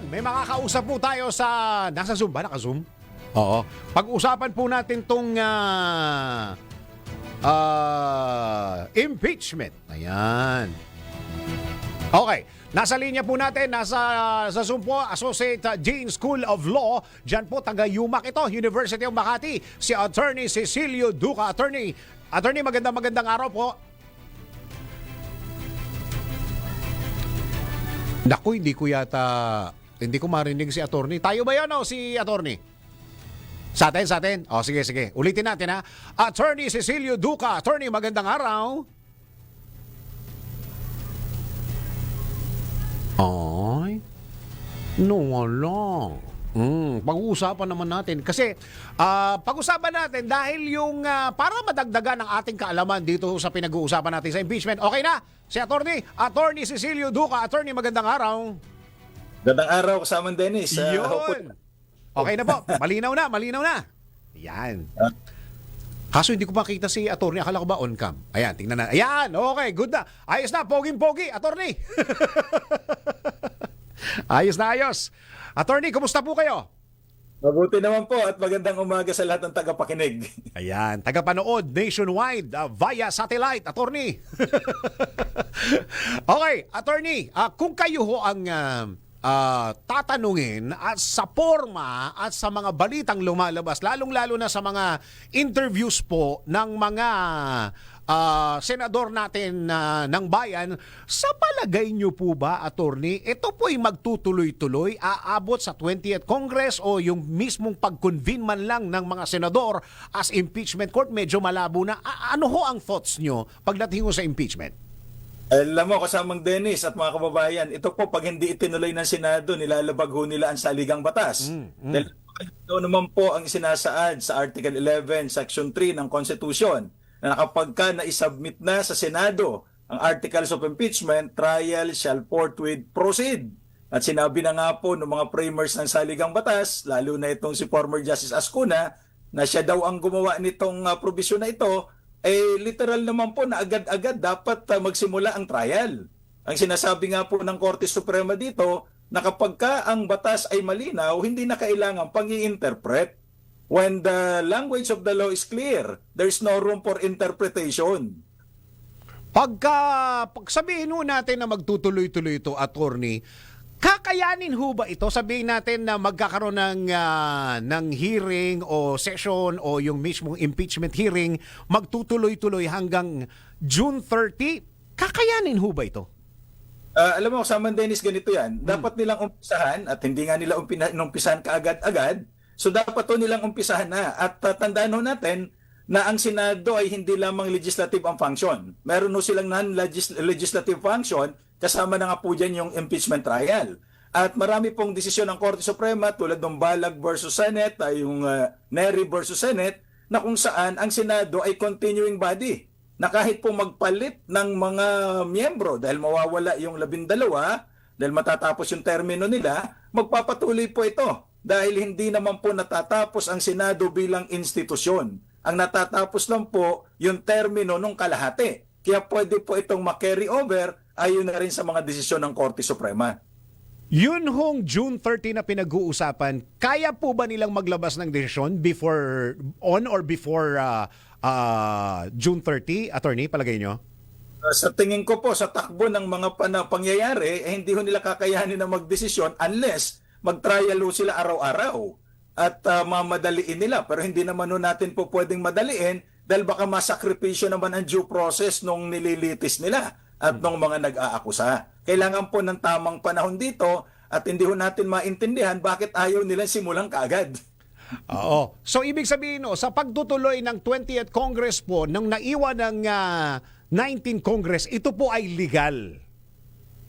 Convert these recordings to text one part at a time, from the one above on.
Ngayon, may makakausap po tayo sa... Nasa Zoom ba? Naka-Zoom? Oo. Pag-usapan po natin tong ah, ah, impeachment. Ayan. Okay. Nasa linya po natin, nasa sa Zoom po, Associate uh, Dean School of Law. Diyan po, taga UMAC ito, University of Makati. Si Attorney Cecilio Duca. Attorney, Attorney, magandang magandang araw po. Naku, hindi ko yata, hindi ko marinig si attorney. Tayo ba yan o si attorney? Sa atin, sa atin? O, sige, sige. Ulitin natin ha. Attorney Cecilio Duca. Attorney, magandang araw. Ay, no wala. Mm, pag-uusapan naman natin. Kasi, ah, pag-usapan natin dahil yung ah, para madagdagan ang ating kaalaman dito sa pinag-uusapan natin sa impeachment. Okay na? Si Attorney, Attorney Cecilio Duca. Attorney, magandang araw. Gandang araw kasama Dennis. Hopeful- Yun. Okay na po. Malinaw na, malinaw na. Yan. Kaso hindi ko makita si attorney. Akala ko ba on cam? Ayan, tingnan na. Ayan, okay, good na. Ayos na, poging-pogi, attorney. ayos na, ayos. Attorney, kumusta po kayo? Mabuti naman po at magandang umaga sa lahat ng tagapakinig. Ayan, tagapanood nationwide uh, via satellite, attorney. okay, attorney, uh, kung kayo ho ang uh, uh, tatanungin at sa forma at sa mga balitang lumalabas, lalong-lalo na sa mga interviews po ng mga uh, senador natin uh, ng bayan, sa palagay nyo po ba, attorney, ito po'y magtutuloy-tuloy, aabot sa 20th Congress o yung mismong pag-convene man lang ng mga senador as impeachment court, medyo malabo na. A- ano ho ang thoughts nyo pagdating sa impeachment? Alam mo, kasamang Dennis at mga kababayan, ito po pag hindi itinuloy ng Senado, nilalabag ho nila ang saligang batas. Dahil ito naman po ang sinasaad sa Article 11, Section 3 ng Constitution na kapag ka na-submit na sa Senado ang Articles of Impeachment, trial shall forthwith proceed. At sinabi na nga po ng mga framers ng saligang batas, lalo na itong si former Justice Ascuna, na siya daw ang gumawa nitong uh, probisyon na ito, eh literal naman po na agad-agad dapat uh, magsimula ang trial. Ang sinasabi nga po ng Korte Suprema dito na kapag ka ang batas ay malinaw, hindi na kailangan pang-i-interpret. When the language of the law is clear, there's no room for interpretation. Pagka, pag sabihin ho natin na magtutuloy-tuloy ito, attorney, kakayanin ho ba ito? Sabihin natin na magkakaroon ng, ah, ng hearing o session o yung mismong impeachment hearing, magtutuloy-tuloy hanggang June 30? Kakayanin ho ba ito? Ah, alam mo, kasama Dennis, ganito yan. Dapat nilang umpisahan at hindi nga nila umpina, umpisahan kaagad-agad. So dapat to nilang umpisahan na. At uh, tandaan ho natin na ang Senado ay hindi lamang legislative ang function. Meron ho silang non-legislative function kasama na nga po dyan yung impeachment trial. At marami pong desisyon ng Korte Suprema tulad ng Balag versus Senate, ay yung uh, Neri versus Senate, na kung saan ang Senado ay continuing body na kahit po magpalit ng mga miyembro dahil mawawala yung labindalawa, dahil matatapos yung termino nila, magpapatuloy po ito dahil hindi naman po natatapos ang Senado bilang institusyon. Ang natatapos lang po yung termino ng kalahati. Kaya pwede po itong makarry over ayon na rin sa mga desisyon ng Korte Suprema. Yun hong June 30 na pinag-uusapan, kaya po ba nilang maglabas ng desisyon before, on or before ah, ah, June 30, attorney, palagay nyo? Uh, sa tingin ko po, sa takbo ng mga pana- pangyayari, eh, hindi ho nila kakayanin na magdesisyon unless mag-trial sila araw-araw at uh, mamadaliin nila. Pero hindi naman ho natin po pwedeng madaliin dahil baka masakripisyo naman ang due process nung nililitis nila at nung mga nag-aakusa. Kailangan po ng tamang panahon dito at hindi ho natin maintindihan bakit ayaw nila simulang kaagad. Oo. So ibig sabihin no, sa pagtutuloy ng 20th Congress po nang naiwan ng ah, 19 Congress, ito po ay legal.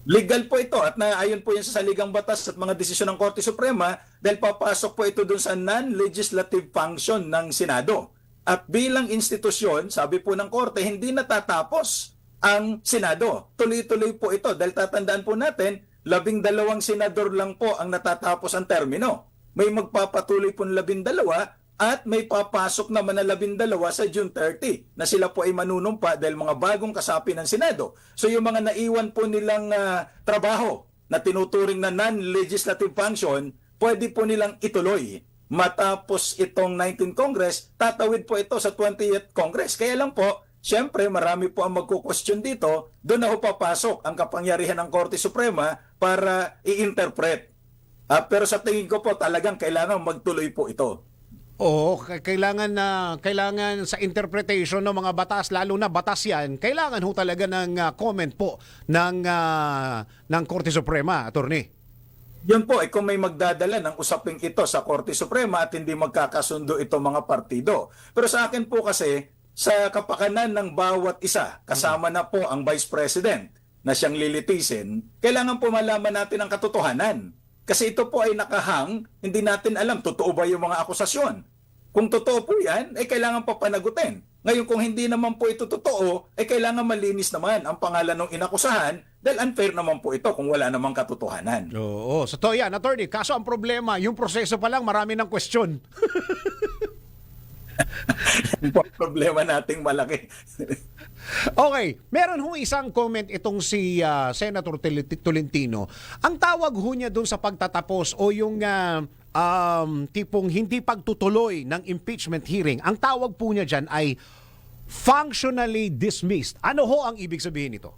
Legal po ito at naayon po yan sa saligang batas at mga desisyon ng Korte Suprema dahil papasok po ito dun sa non-legislative function ng Senado. At bilang institusyon, sabi po ng Korte, hindi natatapos ang Senado. Tuloy-tuloy po ito dahil tatandaan po natin, labing dalawang senador lang po ang natatapos ang termino. May magpapatuloy po ng labing dalawa at may papasok naman na labindalawa sa June 30 na sila po ay manunumpa dahil mga bagong kasapi ng Senado. So yung mga naiwan po nilang ah, trabaho na tinuturing na non-legislative function, pwede po nilang ituloy. Matapos itong 19th Congress, tatawid po ito sa 20th Congress. Kaya lang po, Siyempre, marami po ang magkukwestiyon dito. Doon na ho papasok ang kapangyarihan ng Korte Suprema para i-interpret. Ah, pero sa tingin ko po, talagang kailangan magtuloy po ito. Oo, kailangan na kailangan sa interpretation ng mga batas lalo na batas 'yan. Kailangan ho talaga ng ah, comment po ng ah, ng Korte Suprema, attorney. Yun po, eh, kung may magdadala ng usaping ito sa Korte Suprema at hindi magkakasundo ito mga partido. Pero sa akin po kasi, sa kapakanan ng bawat isa, kasama na po ang Vice President na siyang lilitisin, kailangan po malaman natin ang katotohanan. Kasi ito po ay nakahang, hindi natin alam, totoo ba yung mga akusasyon. Kung totoo po yan, eh kailangan pa panagutin. Ngayon kung hindi naman po ito totoo, eh kailangan malinis naman ang pangalan ng inakusahan dahil unfair naman po ito kung wala namang katotohanan. Oo, so to yan, attorney. Kaso ang problema, yung proseso pa lang marami ng question. Po ang problema nating malaki. Okay, meron ho isang comment itong si ah, Senator Tolentino. Ang tawag ho niya doon sa pagtatapos o yung ah, um, tipong hindi pagtutuloy ng impeachment hearing, ang tawag po niya dyan ay functionally dismissed. Ano ho ang ibig sabihin nito?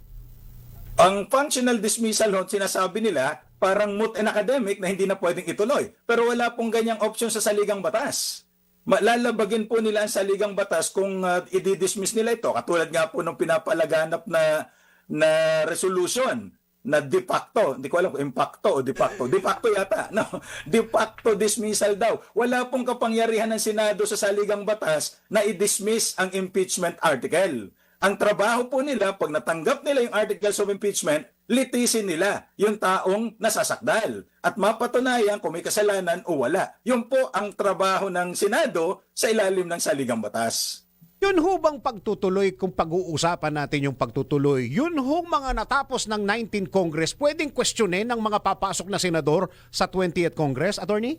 Ang functional dismissal ho, sinasabi nila, parang moot and academic na hindi na pwedeng ituloy. Pero wala pong ganyang option sa saligang batas. Malalabagin po nila ang saligang batas kung uh, i-dismiss nila ito. Katulad nga po ng pinapalaganap na, na resolution na de facto, hindi ko alam kung impacto o de facto. De facto yata. No, de facto dismissal daw. Wala pong kapangyarihan ng Senado sa saligang batas na i-dismiss ang impeachment article. Ang trabaho po nila, pag natanggap nila yung articles of impeachment, litisin nila yung taong nasasakdal. At mapatunayan kung may kasalanan o wala. Yun po ang trabaho ng Senado sa ilalim ng saligang batas. Yun ho bang pagtutuloy kung pag-uusapan natin yung pagtutuloy, yun ho mga natapos ng 19th Congress, pwedeng questionin ng mga papasok na senador sa 20th Congress, attorney?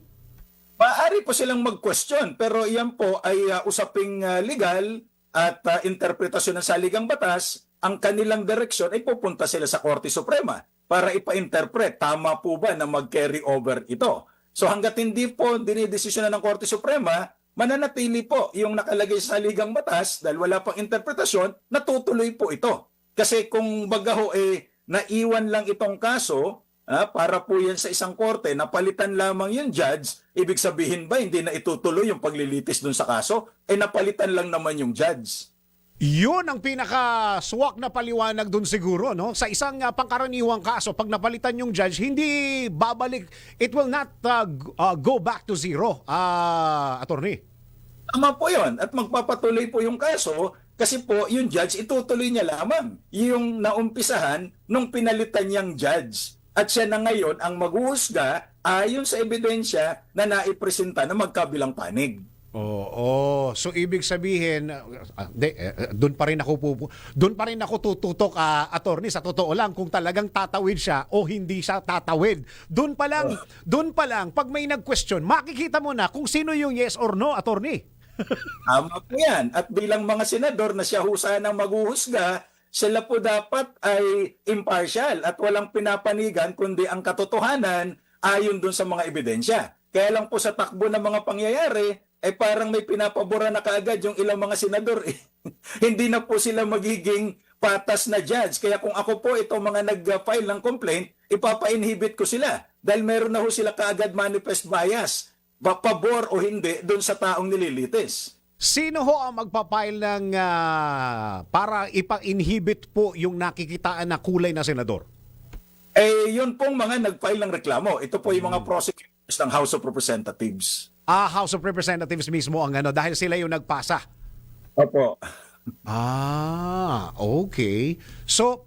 Maaari po silang mag-question pero iyan po ay uh, usaping uh, legal at uh, interpretasyon ng saligang batas. Ang kanilang direksyon ay pupunta sila sa Korte Suprema para ipa-interpret tama po ba na mag-carry over ito. So hanggat hindi po dinidesisyonan ng Korte Suprema, mananatili po yung nakalagay sa saligang batas dahil wala pang interpretasyon, natutuloy po ito. Kasi kung baga ho eh, naiwan lang itong kaso, Ah, para po yan sa isang korte, napalitan lamang yung judge, ibig sabihin ba hindi na itutuloy yung paglilitis dun sa kaso? Eh napalitan lang naman yung judge. Yun ang pinaka-swak na paliwanag dun siguro, no? Sa isang uh, pangkaraniwang kaso, pag napalitan yung judge, hindi babalik, it will not uh, go back to zero, uh, attorney. Tama po yon at magpapatuloy po yung kaso kasi po yung judge itutuloy niya lamang yung naumpisahan nung pinalitan niyang judge. At siya na ngayon ang maghuhusga ayon sa ebidensya na naipresenta na magkabilang panig. Oo, so ibig sabihin, uh, de, uh, doon pa rin ako pupu, doon pa rin ako tututok uh, attorney sa totoo lang kung talagang tatawid siya o hindi siya tatawid. Doon pa lang, doon pa lang pag may nag-question, makikita mo na kung sino yung yes or no, attorney. Tama po yan. At bilang mga senador na siya husa ng maghuhusga, sila po dapat ay impartial at walang pinapanigan kundi ang katotohanan ayon dun sa mga ebidensya. Kaya lang po sa takbo ng mga pangyayari, ay parang may pinapabura na kaagad yung ilang mga senador. eh. Hindi na po sila magiging patas na judge. Kaya kung ako po ito mga nag-file ng complaint, ipapa-inhibit ko sila. Dahil meron na ho sila kaagad manifest bias. Ba pabor o hindi doon sa taong nililitis. Sino ho ang magpapile ng ah, para ipa-inhibit po yung nakikitaan na kulay na senador? Eh, yun pong mga nag-file ng reklamo. Ito po yung mga prosecutors ng House of Representatives. Ah, House of Representatives mismo ang ano dahil sila yung nagpasa. Opo. Ah, okay. So,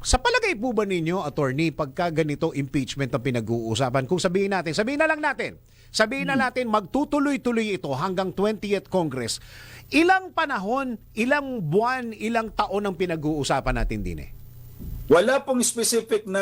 sa palagay po ba ninyo, attorney, pagka ganito impeachment ang pinag-uusapan, kung sabihin natin, sabihin na lang natin, sabihin na natin magtutuloy-tuloy ito hanggang 20th Congress, ilang panahon, ilang buwan, ilang taon ang pinag-uusapan natin din eh? Wala pong specific na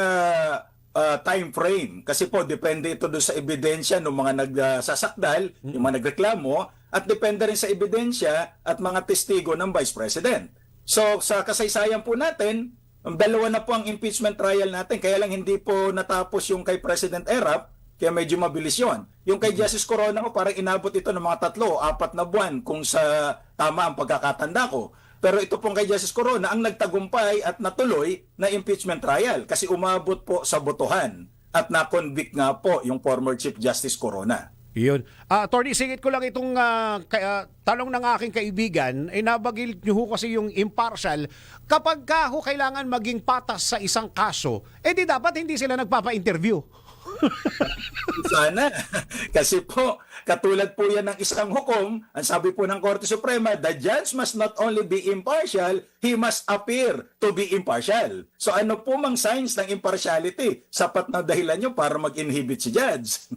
uh, time frame kasi po depende ito doon sa ebidensya ng mga nagsasakdal, yung mga nagreklamo at depende rin sa ebidensya at mga testigo ng Vice President. So sa kasaysayan po natin, Dalawa na po ang impeachment trial natin. Kaya lang hindi po natapos yung kay President Erap. Kaya medyo mabilis yon. Yung kay Justice Corona ko, parang inabot ito ng mga tatlo apat na buwan kung sa tama ang pagkakatanda ko. Pero ito pong kay Justice Corona ang nagtagumpay at natuloy na impeachment trial kasi umabot po sa botohan at na-convict nga po yung former Chief Justice Corona. Yun. Ah, attorney, singit ko lang itong ah, ka- ah, tanong ng aking kaibigan, ay nabagil niyo ho kasi yung impartial. Kapag ka ho kailangan maging patas sa isang kaso, eh di dapat hindi sila nagpapa-interview. Sana. Kasi po, katulad po yan ng isang hukom, ang sabi po ng Korte Suprema, the judge must not only be impartial, he must appear to be impartial. So ano po mang signs ng impartiality? Sapat na dahilan nyo para mag-inhibit si judge.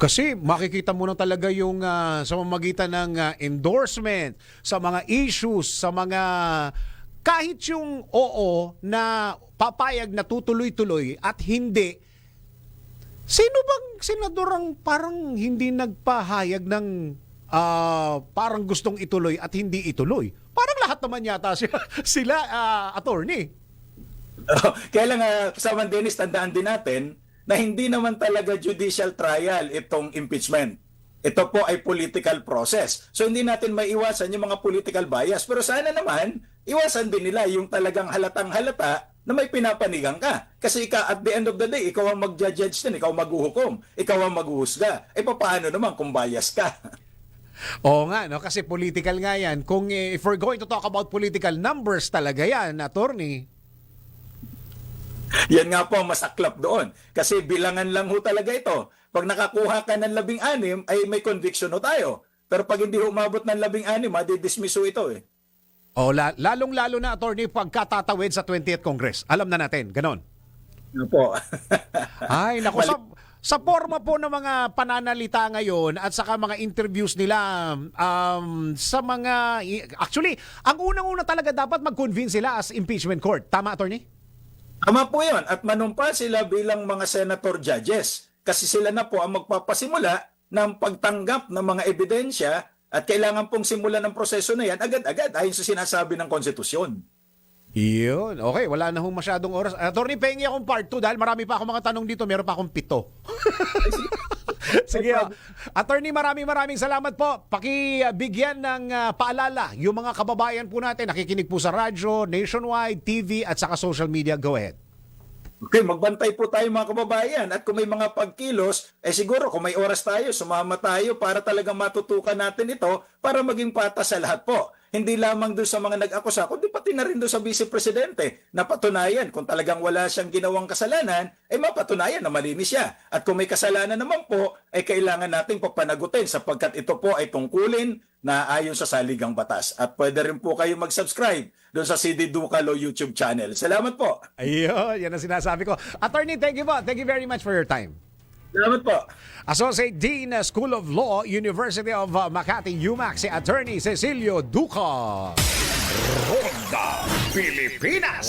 Kasi makikita mo na talaga yung ah, sa mamagitan ng ah, endorsement, sa mga issues, sa mga kahit yung oo na papayag na tutuloy-tuloy at hindi Sino bang senador ang parang hindi nagpahayag ng ah, parang gustong ituloy at hindi ituloy? Parang lahat naman yata sila, sila ah, attorney. Kaya lang, uh, kasama Dennis, tandaan din natin na hindi naman talaga judicial trial itong impeachment. Ito po ay political process. So hindi natin maiwasan yung mga political bias. Pero sana naman, iwasan din nila yung talagang halatang halata na may pinapanigang ka. Kasi ika, at the end of the day, ikaw ang mag-judge din, ikaw maghuhukom, ikaw ang maghuhusga. E paano naman kung bias ka? Oo nga, no? kasi political nga yan. Kung eh, if we're going to talk about political numbers talaga yan, attorney. Yan nga po masaklap doon. Kasi bilangan lang ho talaga ito. Pag nakakuha ka ng labing-anim, ay may conviction ho tayo. Pero pag hindi umabot ng labing-anim, madidismiss ho ito eh. O la- lalong-lalo na attorney pagkatatawid sa 20th Congress. Alam na natin, ganon. Ano po? Ay, naku, sa, sa forma po ng mga pananalita ngayon at saka mga interviews nila um, sa mga... Actually, ang unang-una talaga dapat mag-convince sila as impeachment court. Tama, attorney? Tama po yun. At manumpa sila bilang mga senator judges. Kasi sila na po ang magpapasimula ng pagtanggap ng mga ebidensya at kailangan pong simulan ng proseso na yan agad-agad ayon sa sinasabi ng konstitusyon. Yun. Okay, wala na hong masyadong oras. Attorney, pengi akong part 2 dahil marami pa akong mga tanong dito. Meron pa akong pito. Sige. ah. Attorney, maraming maraming salamat po. Pakibigyan ng ah, paalala yung mga kababayan po natin nakikinig po sa radyo, nationwide, TV at saka social media. Go ahead. Okay, magbantay po tayo mga kababayan at kung may mga pagkilos, eh siguro kung may oras tayo, sumama tayo para talagang matutukan natin ito para maging patas sa lahat po. Hindi lamang doon sa mga nag-akusa, kundi pati na rin doon sa Vice Presidente na patunayan kung talagang wala siyang ginawang kasalanan, eh mapatunayan na malinis siya. At kung may kasalanan naman po, ay kailangan nating papanagutin sapagkat ito po ay tungkulin na ayon sa saligang batas. At pwede rin po kayo mag-subscribe doon sa CD Ducalo YouTube channel. Salamat po. Ayun, yan ang sinasabi ko. Attorney, thank you po. Thank you very much for your time. Salamat po. Associate Dean, School of Law, University of uh, Makati, UMAC, si Attorney Cecilio Duca. Ronda, Pilipinas!